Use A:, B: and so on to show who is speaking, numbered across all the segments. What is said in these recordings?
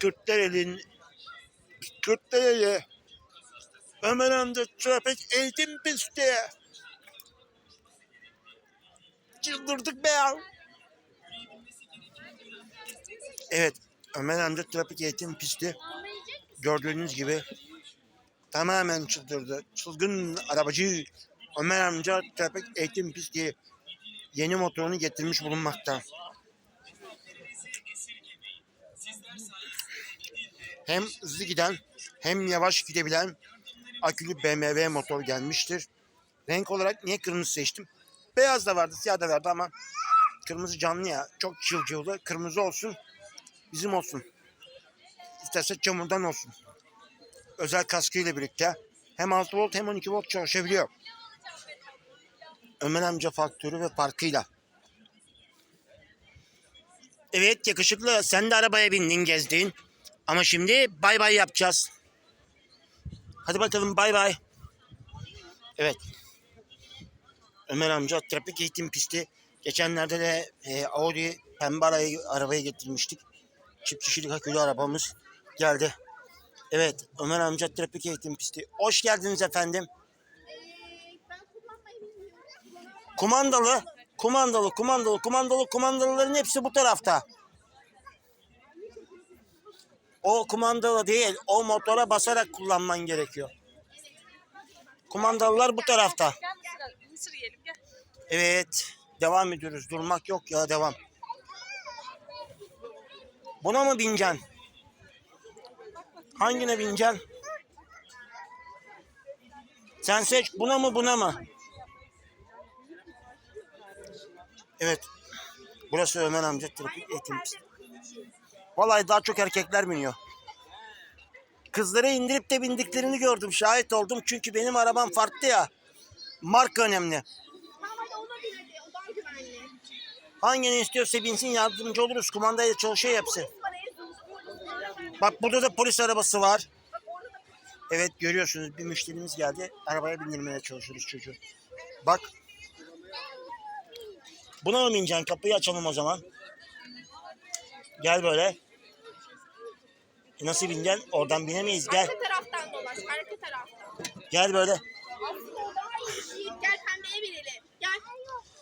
A: Kırklareli'nin Kırklareli Ömer amca trafik eğitim pisti. Çıldırdık be. Evet Ömer amca trafik eğitim pisti. Gördüğünüz gibi tamamen çıldırdı. Çılgın arabacı Ömer amca trafik eğitim pisti yeni motorunu getirmiş bulunmakta. Hem hızlı giden hem yavaş gidebilen akülü BMW motor gelmiştir. Renk olarak niye kırmızı seçtim? Beyaz da vardı, siyah da vardı ama kırmızı canlı ya. Çok çılcıvlı. Kırmızı olsun. Bizim olsun. İsterse çamurdan olsun. Özel kaskıyla birlikte hem 6 volt hem 12 volt çalışabiliyor. Ömer amca faktörü ve parkıyla. Evet yakışıklı sen de arabaya bindin gezdin. Ama şimdi bay bay yapacağız. Hadi bakalım bay bay. Evet. Ömer amca trafik eğitim pisti. Geçenlerde de e, Audi pembe arayı, arabayı getirmiştik. Çift kişilik akülü arabamız geldi. Evet Ömer amca trafik eğitim pisti. Hoş geldiniz efendim. Kumandalı, kumandalı, kumandalı, kumandalı, kumandalıların hepsi bu tarafta. O kumandalı değil, o motora basarak kullanman gerekiyor. Kumandalılar bu tarafta. Evet, devam ediyoruz. Durmak yok ya, devam. Buna mı bineceksin? Hangine bineceksin? Sen seç, buna mı buna mı? Evet. Burası Ömer amca trafik eğitim pisti. Vallahi daha çok erkekler biniyor. Kızları indirip de bindiklerini gördüm. Şahit oldum. Çünkü benim arabam farklı ya. Marka önemli. Hangini istiyorsa binsin yardımcı oluruz. Kumandayla çalışıyor hepsi. Bak burada da polis arabası var. Evet görüyorsunuz bir müşterimiz geldi. Arabaya bindirmeye çalışıyoruz çocuğu. Bak. Buna mı bineceksin? Kapıyı açalım o zaman. Gel böyle. Nasıl bineceksin? Oradan binemeyiz. Gel.
B: Arka taraftan dolaş. Arka taraftan.
A: Gel böyle.
B: Aslında o daha iyi. Gel pembeye binelim. Gel.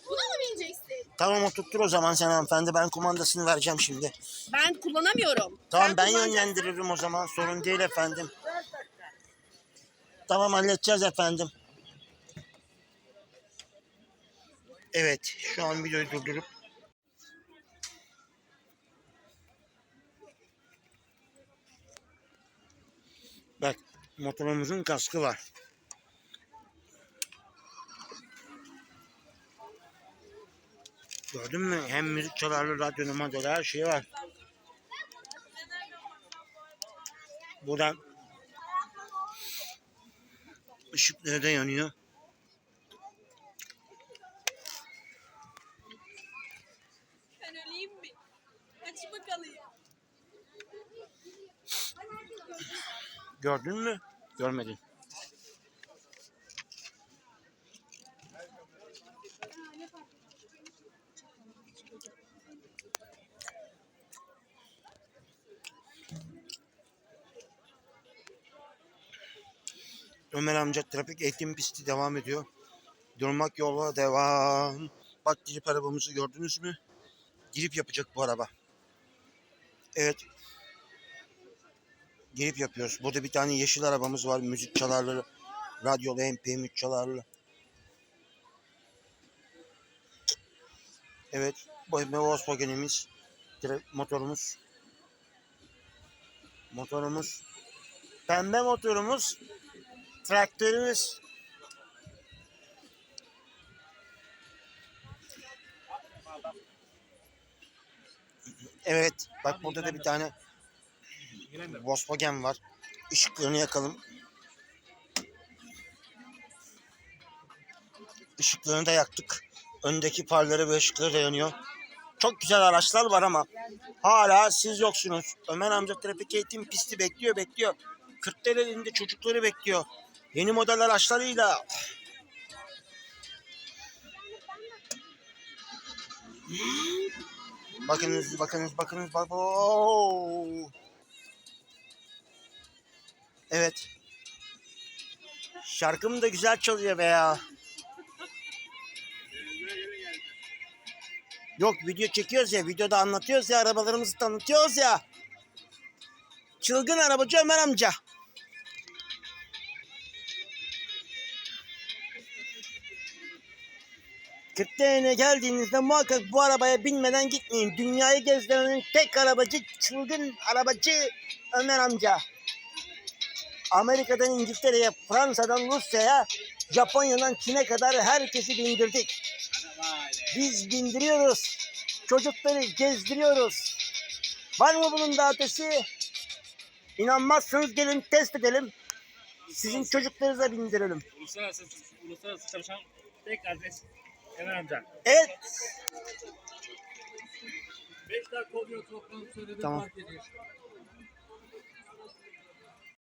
B: Buna mı bineceksin?
A: Tamam oturttur o zaman sen hanımefendi. Ben kumandasını vereceğim şimdi.
B: Ben kullanamıyorum.
A: Tamam ben
B: kullanacaksın.
A: yönlendiririm o zaman. Sorun değil efendim. Tamam halledeceğiz efendim. Evet şu an videoyu durdurup Bak motorumuzun kaskı var. Gördün mü? Hem müzik çalarlı radyo madyo her şey var. Buradan ışıkları da yanıyor.
C: Ben öleyim mi? Aç bakalım.
A: Gördün mü? Görmedin. Ömer amca trafik eğitim pisti devam ediyor. Durmak yola devam. Bak girip arabamızı gördünüz mü? Girip yapacak bu araba. Evet girip yapıyoruz. Burada bir tane yeşil arabamız var. Müzik çalarlı, radyolu MP3 çalarlı. Evet, bu Volkswagen'imiz, motorumuz. Motorumuz. Pembe motorumuz. Traktörümüz. Evet, bak burada da bir tane Volkswagen var. Işıklarını yakalım. Işıklarını da yaktık. Öndeki farları ve ışıkları da yanıyor. Çok güzel araçlar var ama hala siz yoksunuz. Ömer amca trafik eğitim pisti bekliyor bekliyor. Kırklar elinde çocukları bekliyor. Yeni model araçlarıyla. Bakınız bakınız bakınız bak. Oo. Evet. Şarkım da güzel çalıyor be ya. Yok video çekiyoruz ya, videoda anlatıyoruz ya, arabalarımızı tanıtıyoruz ya. Çılgın arabacı Ömer amca. Kırklareli'ne geldiğinizde muhakkak bu arabaya binmeden gitmeyin. Dünyayı gezdirenin tek arabacı, çılgın arabacı Ömer amca. Amerika'dan İngiltere'ye, Fransa'dan Rusya'ya, Japonya'dan Çin'e kadar herkesi bindirdik. Biz bindiriyoruz. Çocukları gezdiriyoruz. Var mı bunun da ötesi? İnanmazsanız gelin test edelim. Sizin çocuklarınıza bindirelim.
D: Uluslararası, uluslararası çalışan tek adres Ömer amca.
A: Evet.
D: 5 dakika oluyor toplam söyledim
A: Tamam.
D: fark ediyor.